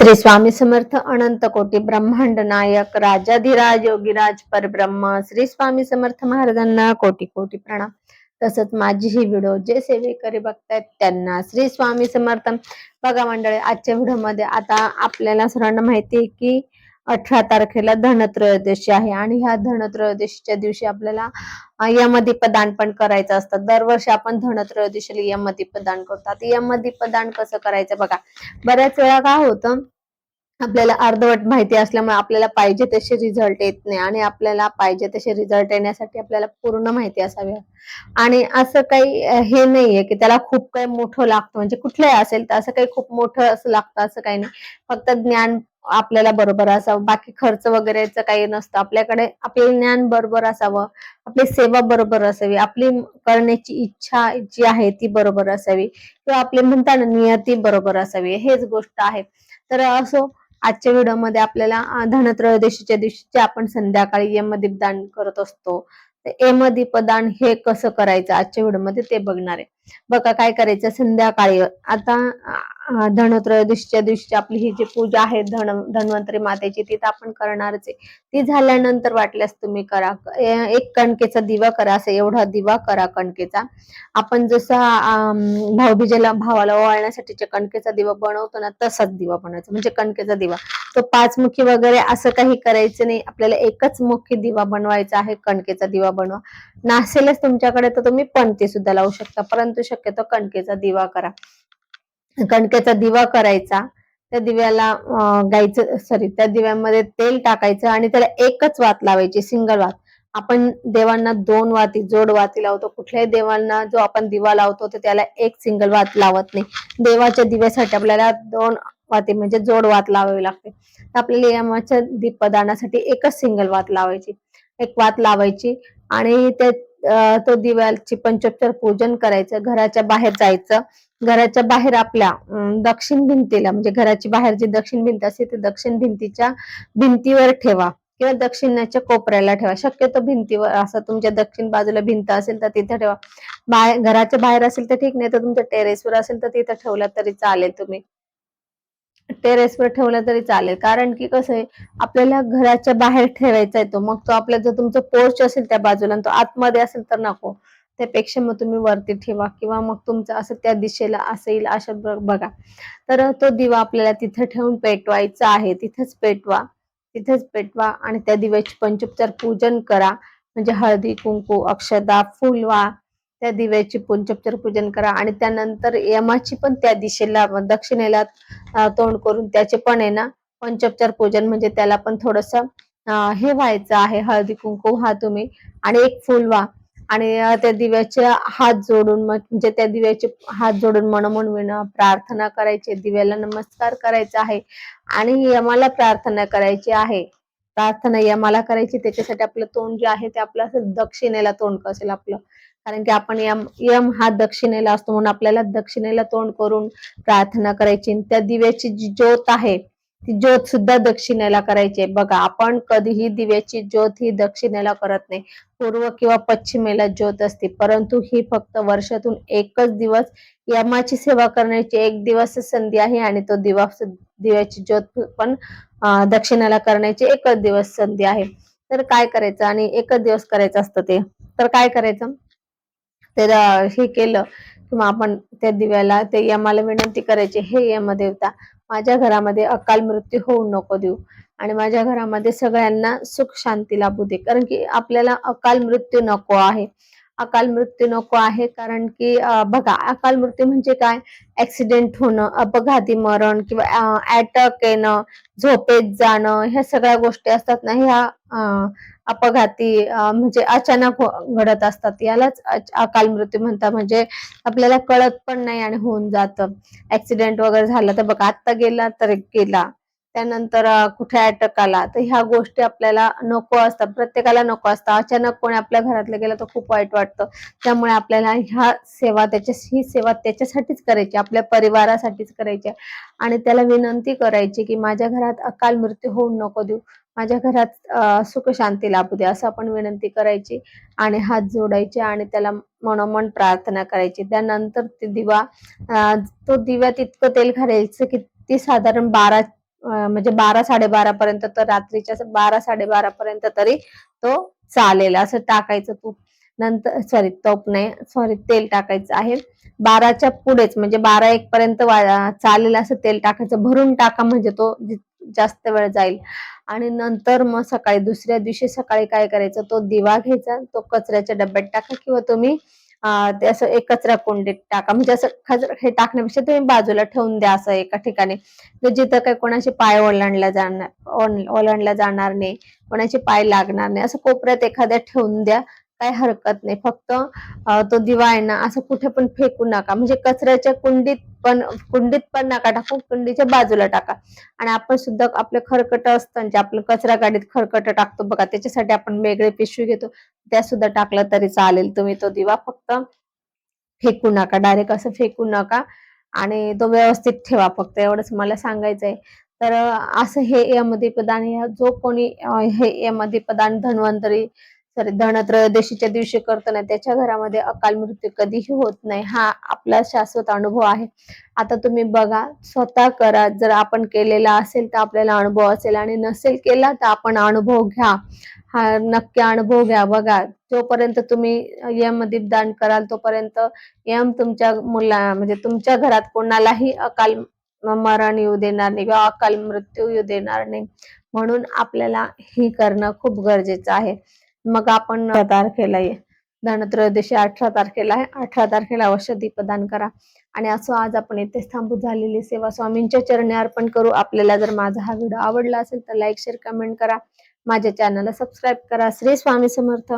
श्री स्वामी समर्थ अनंत कोटी ब्रह्मांड नायक राजाधिराज योगीराज परब्रह्म श्री स्वामी समर्थ महाराजांना कोटी कोटी प्रणाम. तसंच माझी ही व्हिडिओ जे सेवेकरी बघतायत त्यांना श्री स्वामी समर्थ. बघा मंडळी आजच्या व्हिडिओमध्ये आता आपल्याला सर्वांना माहिती आहे की अठरा तारखेला धनत्रयोदशी आहे. आणि ह्या धनत्रयोदशीच्या दिवशी आपल्याला अं, यमदीपदान पण करायचं असतं. दरवर्षी आपण धनत्रयोदशीला यमदीपदान करतात. यमदीपदान कसं करायचं बघा. बऱ्याच वेळा काय होतं आपल्याला अर्धवट माहिती असल्यामुळे आपल्याला पाहिजे तसे रिझल्ट येत नाही. आणि आपल्याला पाहिजे तसे रिझल्ट येण्यासाठी आपल्याला पूर्ण माहिती असावी. आणि असं काही हे नाहीये की त्याला खूप काही मोठं लागतं. म्हणजे कुठलंही असेल तर असं काही खूप मोठं असं लागतं असं काही नाही. फक्त ज्ञान आपल्याला बरोबर असावं. बाकी खर्च वगैरेचं काही नसतं. आपल्याकडे आपले ज्ञान बरोबर असावं. आपली सेवा बरोबर असावी. आपली करण्याची इच्छा जी आहे ती बरोबर असावी. किंवा आपले म्हणतात नियती बरोबर असावी. हेच गोष्ट आहे. तर असो आजच्या व्हिडिओमध्ये आपल्याला धनत्रयोदशीच्या दिवशी आपण संध्याकाळी यमदीपदान करत असतो तर यमदीपदान हे कसं करायचं? आजच्या व्हिडिओमध्ये ते बघणार आहे. बघा काय करायचं? संध्याकाळी. आता धनत्रयोदशीच्या दिवशी आपली ही जी पूजा आहे धन धन्वंतरी मातेची ती तर आपण करणारच आहे. ती झाल्यानंतर वाटल्यास तुम्ही करा. एक कणकेचा दिवा करा असं एवढा दिवा करा कणकेचा. आपण जसा भाऊबीजेला भावाला ओवाळण्यासाठीच्या कणकेचा दिवा बनवतो ना तसाच दिवा बनवायचा. म्हणजे कणकेचा दिवा. तो पाच मुखी वगैरे असं काही करायचं नाही. आपल्याला एकच मुखी दिवा बनवायचा आहे कणकेचा दिवा बनवा. नसेलच तुमच्याकडे तर तुम्ही पणते सुद्धा लावू शकता परंतु शक्यतो कणकेचा दिवा करा. कणकेचा दिवा करायचा त्या दिव्याला गायचं सॉरी त्या दिव्यामध्ये तेल टाकायचं आणि त्याला एकच वात लावायची सिंगल वात. आपण देवांना दोन वाती जोड वाती लावतो. कुठल्याही देवांना जो आपण दिवा लावतो तर त्याला एक सिंगल वात लावत नाही. देवाच्या दिव्यासाठी आपल्याला दोन वाती म्हणजे जोड वात लावावी लागते. तर आपल्याला यमाच्या दीपदानासाठी एकच सिंगल वात लावायची. एक वात लावायची आणि त्या तो दिव्याची पंचोपचार पूजन करायचं. घराच्या बाहेर जायचं. घराच्या बाहेर आपल्या दक्षिण भिंतीला म्हणजे घराची बाहेर जी दक्षिण भिंत असते ती दक्षिण भिंतीच्या भिंतीवर ठेवा किंवा दक्षिणाच्या कोपऱ्याला ठेवा. शक्यतो भिंतीवर असं तुमच्या दक्षिण बाजूला भिंत असेल तर तिथे ठेवा. बाहेर घराच्या बाहेर असेल तर ठीक नाही तर तुमच्या टेरेसवर असेल तर तिथे ठेवला तरी चालेल तुम्ही. टेरेसवर ठेवलं तरी चालेल. कारण की कसं आहे आपल्याला घराच्या बाहेर ठेवायचा आहे तो. मग तो आपला जर तुमचं पोर्च असेल त्या बाजूला तो आतमध्ये असेल तर नको. त्यापेक्षा मग तुम्ही वरती ठेवा किंवा मग तुमचं असं त्या दिशेला असेल अशा ब- बघा. तर तो दिवा आपल्याला तिथे ठेवून पेटवायचा आहे. तिथेच पेटवा. तिथेच पेटवा आणि त्या दिव्याचे पंचोपचार पूजन करा. म्हणजे हळदी कुंकू अक्षदा फुलवा त्या दिव्याची पंचोपचार पूजन करा आणि त्यानंतर यमाची पण त्या दिशेला दक्षिणेला तोंड करून त्याचे पण आहे ना पंचोपचार पूजन म्हणजे त्याला पण थोडस हे व्हायचं आहे हळदी कुंकू हा तुम्ही आणि एक फुल व्हा. आणि त्या दिव्याचे हात जोडून म्हणजे त्या दिव्याचे हात जोडून मनमन विणं प्रार्थना करायची दिव्याला नमस्कार करायचा आहे आणि यमाला प्रार्थना करायची आहे. प्रार्थना यमाला करायची त्याच्यासाठी आपलं तोंड जे आहे ते आपलं असं दक्षिणेला तोंड असेल आपलं. कारण की आपण यम यम हा दक्षिणेला असतो म्हणून आपल्याला दक्षिणेला तोंड करून प्रार्थना करायची. आणि त्या दिव्याची जी ज्योत आहे ती ज्योत सुद्धा दक्षिणेला करायची बघा आपण कधीही दिव्याची ज्योत ही दक्षिणेला करत नाही. पूर्व किंवा पश्चिमेला ज्योत असते. परंतु ही फक्त वर्षातून एकच दिवस यमाची सेवा करण्याची एक दिवस संधी आहे आणि तो दिवस दिव्याची ज्योत पण दक्षिणेला करण्याची एकच दिवस संधी आहे. तर काय करायचं? आणि एकच दिवस करायचं असतं ते. तर काय करायचं? तर हे केलं किंवा आपण त्या दिव्याला ते यमाला विनंती करायची हे यमदेवता माझ्या घरामध्ये अकाल मृत्यू होऊ नको देऊ आणि माझ्या घरामध्ये सगळ्यांना सुख शांती लाभू दे कारण की आपल्याला अकाल मृत्यू नको आहे. अकाल मृत्यू नको आहे कारण की बघा अकाल मृत्यू म्हणजे काय? ऍक्सिडेंट होणं अपघाती मरण किंवा अटक येणं झोपेत जाणं ह्या सगळ्या गोष्टी असतात ना ह्या अपघाती म्हणजे अचानक हो, घडत असतात. यालाच अच- अकाल मृत्यू म्हणतात. म्हणजे आपल्याला कळत पण नाही आणि होऊन जातं. ऍक्सिडेंट वगैरे झाला तर बघा आत्ता गेला तर गेला. त्यानंतर कुठे अटक आला तर ह्या गोष्टी आपल्याला नको असतात. प्रत्येकाला नको असतात. अचानक कोणी आपल्या घरातलं गेलं तर खूप वाईट वाटतं. त्यामुळे आपल्याला ह्या सेवा त्याच्या ही सेवा त्याच्यासाठीच करायची आपल्या परिवारासाठीच करायची. आहे. आणि त्याला विनंती करायची की माझ्या घरात अकाल मृत्यू होऊ नको देऊ. माझ्या घरात सुख शांती लाभू दे असं आपण विनंती करायची आणि हात जोडायचे आणि त्याला मनोमन प्रार्थना करायची. त्यानंतर ते दिवा तो दिव्यात इतकं तेल घालायचं की ती साधारण बारा म्हणजे बारा साडेबारा पर्यंत तर रात्रीच्या बारा साडेबारा पर्यंत तरी तो चालेल. असं टाकायचं तूप. नंतर सॉरी तोप नाही. सॉरी तेल टाकायचं आहे. बाराच्या पुढेच म्हणजे बारा एक पर्यंत वा- चालेल असं तेल टाकायचं. भरून टाका म्हणजे तो जास्त वेळ जाईल. आणि नंतर मग सकाळी दुसऱ्या दिवशी सकाळी काय करायचं? तो दिवा घ्यायचा. तो कचऱ्याच्या डब्यात टाका किंवा तुम्ही ते असं एक कचरा कोंडीत टाका. म्हणजे असं खजर हे टाकण्यापेक्षा तुम्ही बाजूला ठेवून द्या असं एका ठिकाणी. म्हणजे जिथं काही कोणाचे पाय ओलांडला जाणार ओलांडला जाणार नाही कोणाचे पाय लागणार नाही असं कोपऱ्यात एखाद्या ठेवून द्या. काही हरकत नाही. फक्त तो दिवा आहे ना असं कुठे पण फेकू नका. म्हणजे कचऱ्याच्या कुंडीत पण कुंडीत पण नका टाकू कुंडीच्या बाजूला टाका. आणि आपण सुद्धा आपले खरकट असतं जे आपलं कचरा गाडीत खरकट टाकतो बघा त्याच्यासाठी आपण वेगळे पिशवी घेतो. त्या सुद्धा टाकलं तरी चालेल तुम्ही तो दिवा. फक्त फेकू नका डायरेक्ट असं फेकू नका. आणि तो व्यवस्थित ठेवा फक्त एवढंच मला सांगायचंय. तर असं हे यमदीपदान ह्या जो कोणी हे हे यमदीपदान धन्वंतरी सॉरी धनत्रयोदशीच्या दिवशी करतो ना त्याच्या घरामध्ये अकाल मृत्यू कधीही होत नाही. हा आपला शाश्वत अनुभव आहे. आता तुम्ही बघा स्वतः करा. जर आपण केलेला असेल तर आपल्याला अनुभव असेल आणि नसेल केला तर आपण अनुभव घ्या. हा नक्की अनुभव घ्या. बघा जोपर्यंत तुम्ही यम दान कराल तोपर्यंत यम तुमच्या मुला म्हणजे तुमच्या घरात कोणालाही अकाल मरण येऊ देणार नाही किंवा अकाल मृत्यू येऊ देणार नाही. म्हणून आपल्याला हे करणं खूप गरजेचं आहे. मग आपण तारखेला ये. धनत्रयोदशी अठरा तारखेला आहे. अठरा तारखेला अवश्य दीपदान करा. आणि असं आज आपण इथे थांबू झालेली सेवा स्वामींच्या चरणी अर्पण करू. आपल्याला जर माझा हा व्हिडिओ आवडला असेल तर लाईक शेअर कमेंट करा. माझ्या चॅनलला सबस्क्राईब करा. श्री स्वामी समर्थ.